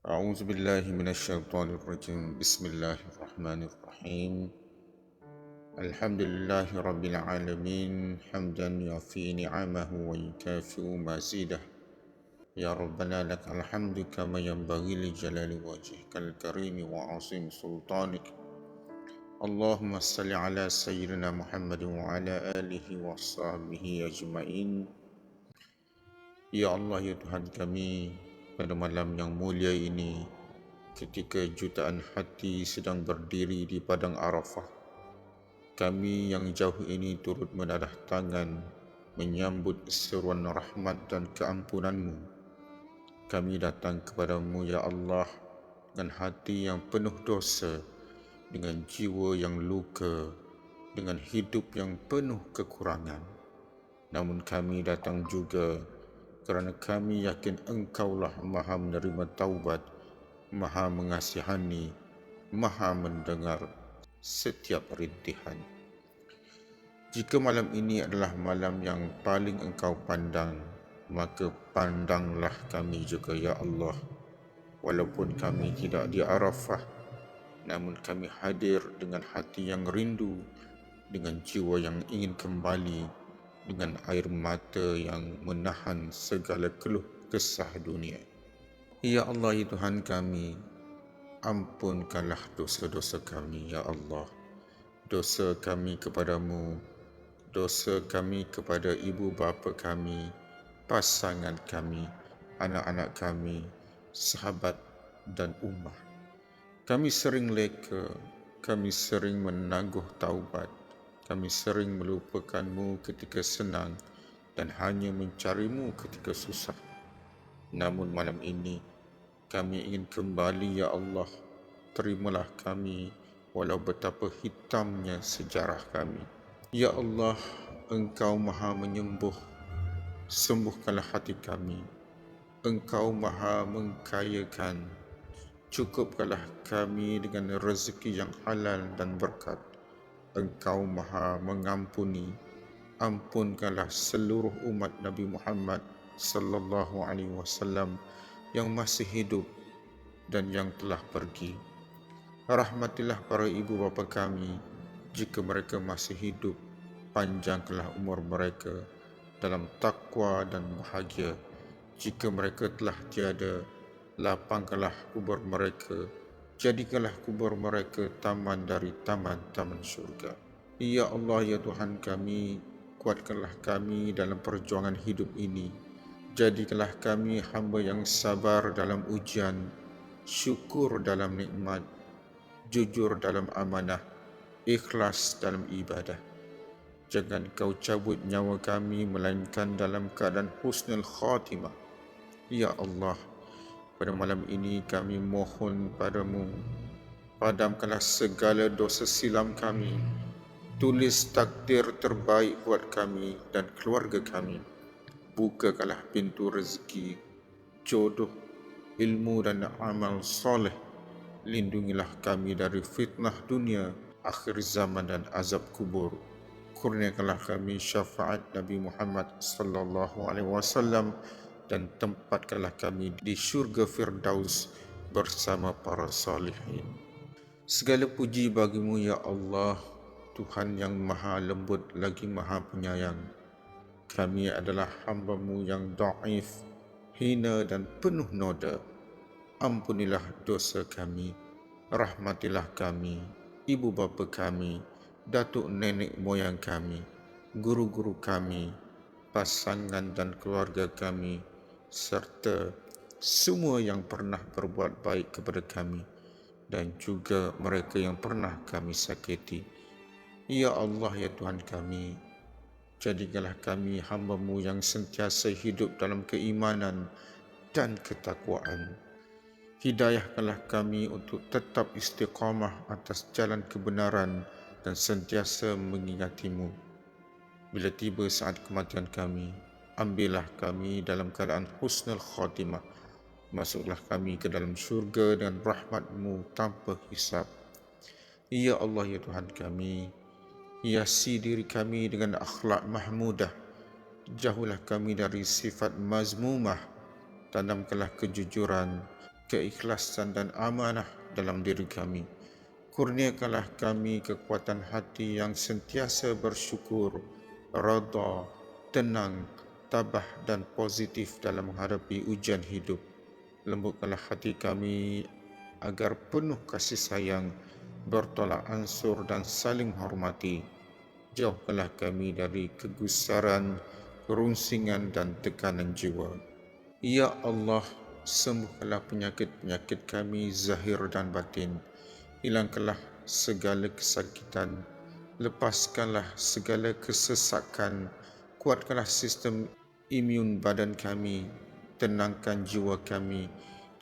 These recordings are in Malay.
أعوذ بالله من الشيطان الرجيم. بسم الله الرحمن الرحيم. الحمد لله رب العالمين. حمدا يوفي نعمه ويكافئ مزيده. يا ربنا لك الحمد كما ينبغي لجلال وجهك الكريم وعظيم سلطانك. اللهم صل على سيدنا محمد وعلى آله وصحبه أجمعين. Ya Allah, ya Tuhan pada malam yang mulia ini, ketika jutaan hati sedang berdiri di padang Arafah, kami yang jauh ini turut menadah tangan menyambut seruan rahmat dan keampunanmu. Kami datang kepadamu, Ya Allah, dengan hati yang penuh dosa, dengan jiwa yang luka, dengan hidup yang penuh kekurangan. Namun kami datang juga kerana kami yakin engkaulah maha menerima taubat, maha mengasihani, maha mendengar setiap rintihan. Jika malam ini adalah malam yang paling engkau pandang, maka pandanglah kami juga ya Allah. Walaupun kami tidak di Arafah, namun kami hadir dengan hati yang rindu, dengan jiwa yang ingin kembali dengan air mata yang menahan segala keluh kesah dunia. Ya Allah, ya Tuhan kami, ampunkanlah dosa-dosa kami, Ya Allah. Dosa kami kepadamu, dosa kami kepada ibu bapa kami, pasangan kami, anak-anak kami, sahabat dan ummah. Kami sering leka, kami sering menangguh taubat, kami sering melupakanmu ketika senang dan hanya mencarimu ketika susah. Namun malam ini, kami ingin kembali, Ya Allah. Terimalah kami walau betapa hitamnya sejarah kami. Ya Allah, Engkau maha menyembuh. Sembuhkanlah hati kami. Engkau maha mengkayakan. Cukupkanlah kami dengan rezeki yang halal dan berkat. Engkau Maha Mengampuni. Ampunkanlah seluruh umat Nabi Muhammad sallallahu alaihi wasallam yang masih hidup dan yang telah pergi. Rahmatilah para ibu bapa kami jika mereka masih hidup. Panjangkanlah umur mereka dalam takwa dan bahagia. Jika mereka telah tiada, lapangkanlah kubur mereka jadikanlah kubur mereka taman dari taman-taman syurga. Ya Allah, ya Tuhan kami, kuatkanlah kami dalam perjuangan hidup ini. Jadikanlah kami hamba yang sabar dalam ujian, syukur dalam nikmat, jujur dalam amanah, ikhlas dalam ibadah. Jangan kau cabut nyawa kami melainkan dalam keadaan husnul khatimah. Ya Allah, pada malam ini kami mohon padamu padamkanlah segala dosa silam kami. Tulis takdir terbaik buat kami dan keluarga kami. Bukakanlah pintu rezeki jodoh ilmu dan amal soleh. Lindungilah kami dari fitnah dunia akhir zaman dan azab kubur. Kurniakanlah kami syafaat Nabi Muhammad sallallahu alaihi wasallam dan tempatkanlah kami di syurga Firdaus bersama para salihin. Segala puji bagimu ya Allah, Tuhan yang maha lembut lagi maha penyayang. Kami adalah hambamu yang da'if, hina dan penuh noda. Ampunilah dosa kami, rahmatilah kami, ibu bapa kami, datuk nenek moyang kami, guru-guru kami, pasangan dan keluarga kami, serta semua yang pernah berbuat baik kepada kami dan juga mereka yang pernah kami sakiti. Ya Allah, ya Tuhan kami, jadikanlah kami hambamu yang sentiasa hidup dalam keimanan dan ketakwaan. Hidayahkanlah kami untuk tetap istiqamah atas jalan kebenaran dan sentiasa mengingatimu. Bila tiba saat kematian kami, ambillah kami dalam keadaan husnul khatimah. Masuklah kami ke dalam syurga dan rahmatmu tanpa hisab. Ya Allah, ya Tuhan kami, hiasi diri kami dengan akhlak mahmudah. Jauhlah kami dari sifat mazmumah. Tanamkanlah kejujuran, keikhlasan dan amanah dalam diri kami. Kurniakanlah kami kekuatan hati yang sentiasa bersyukur, rada, tenang, tabah dan positif dalam menghadapi ujian hidup. Lembutkanlah hati kami agar penuh kasih sayang, bertolak ansur dan saling hormati. Jauhkanlah kami dari kegusaran, kerunsingan dan tekanan jiwa. Ya Allah, sembuhkanlah penyakit-penyakit kami zahir dan batin. Hilangkanlah segala kesakitan. Lepaskanlah segala kesesakan. Kuatkanlah sistem imun badan kami. Tenangkan jiwa kami.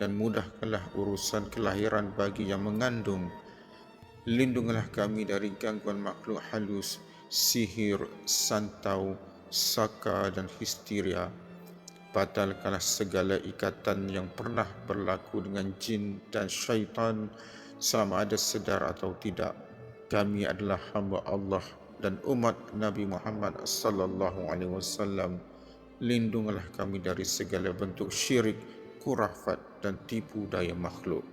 Dan mudahkanlah urusan kelahiran bagi yang mengandung. Lindungilah kami dari gangguan makhluk halus, sihir, santau, saka dan histeria batalkanlah segala ikatan yang pernah berlaku dengan jin dan syaitan sama ada sedar atau tidak kami adalah hamba Allah dan umat Nabi Muhammad sallallahu alaihi wasallam lindungilah kami dari segala bentuk syirik kurafat dan tipu daya makhluk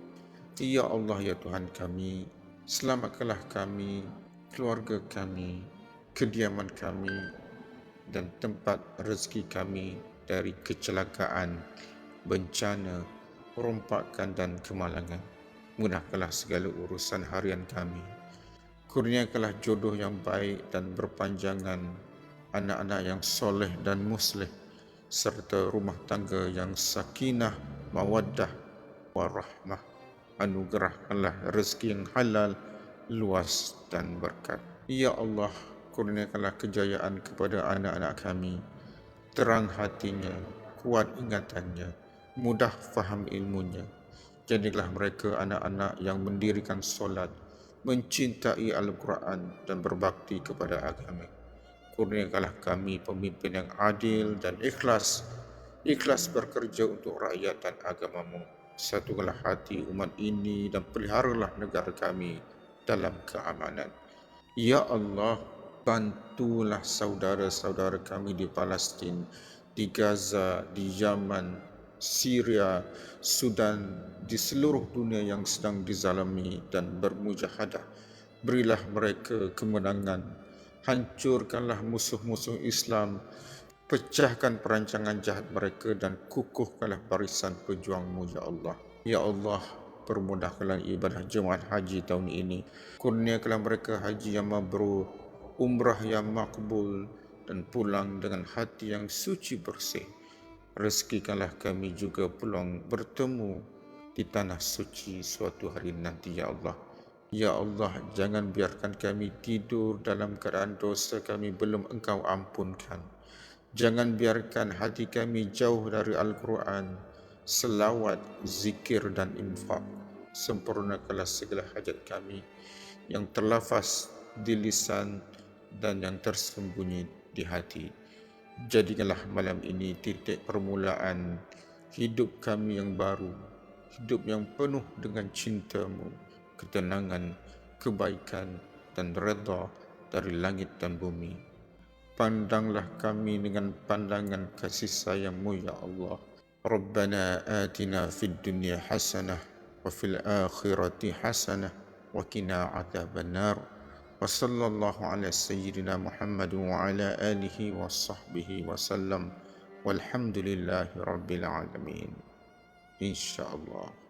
ya Allah ya Tuhan kami selamatkanlah kami keluarga kami kediaman kami dan tempat rezeki kami dari kecelakaan, bencana, perompakan dan kemalangan. Mudahkanlah segala urusan harian kami. Kurniakanlah jodoh yang baik dan berpanjangan, anak-anak yang soleh dan musleh, serta rumah tangga yang sakinah, mawaddah, warahmah. Anugerahkanlah rezeki yang halal, luas dan berkat. Ya Allah, kurniakanlah kejayaan kepada anak-anak kami terang hatinya, kuat ingatannya, mudah faham ilmunya. Jadilah mereka anak-anak yang mendirikan solat, mencintai Al-Quran dan berbakti kepada agama. Kurniakanlah kami pemimpin yang adil dan ikhlas, ikhlas bekerja untuk rakyat dan agamamu. Satukanlah hati umat ini dan peliharalah negara kami dalam keamanan. Ya Allah, bantulah saudara-saudara kami di Palestin, di Gaza, di Yaman, Syria, Sudan, di seluruh dunia yang sedang dizalimi dan bermujahadah. Berilah mereka kemenangan. Hancurkanlah musuh-musuh Islam. Pecahkan perancangan jahat mereka dan kukuhkanlah barisan pejuangmu, Ya Allah. Ya Allah, permudahkanlah ibadah jemaah haji tahun ini. Kurniakanlah mereka haji yang mabrur, umrah yang makbul dan pulang dengan hati yang suci bersih. Rezekikanlah kami juga peluang bertemu di tanah suci suatu hari nanti, Ya Allah. Ya Allah, jangan biarkan kami tidur dalam keadaan dosa kami belum Engkau ampunkan. Jangan biarkan hati kami jauh dari Al-Quran, selawat, zikir dan infak. Sempurnakanlah segala hajat kami yang terlafaz di lisan dan yang tersembunyi di hati. Jadikanlah malam ini titik permulaan hidup kami yang baru, hidup yang penuh dengan cintamu, ketenangan, kebaikan dan redha dari langit dan bumi. Pandanglah kami dengan pandangan kasih sayangmu, Ya Allah. Rabbana atina fid dunya hasanah wa fil akhirati hasanah wa qina azaban nar. Wa sallallahu ala sayyidina Muhammad wa ala alihi wa sahbihi wa sallam. Walhamdulillahi rabbil alamin. Insyaallah.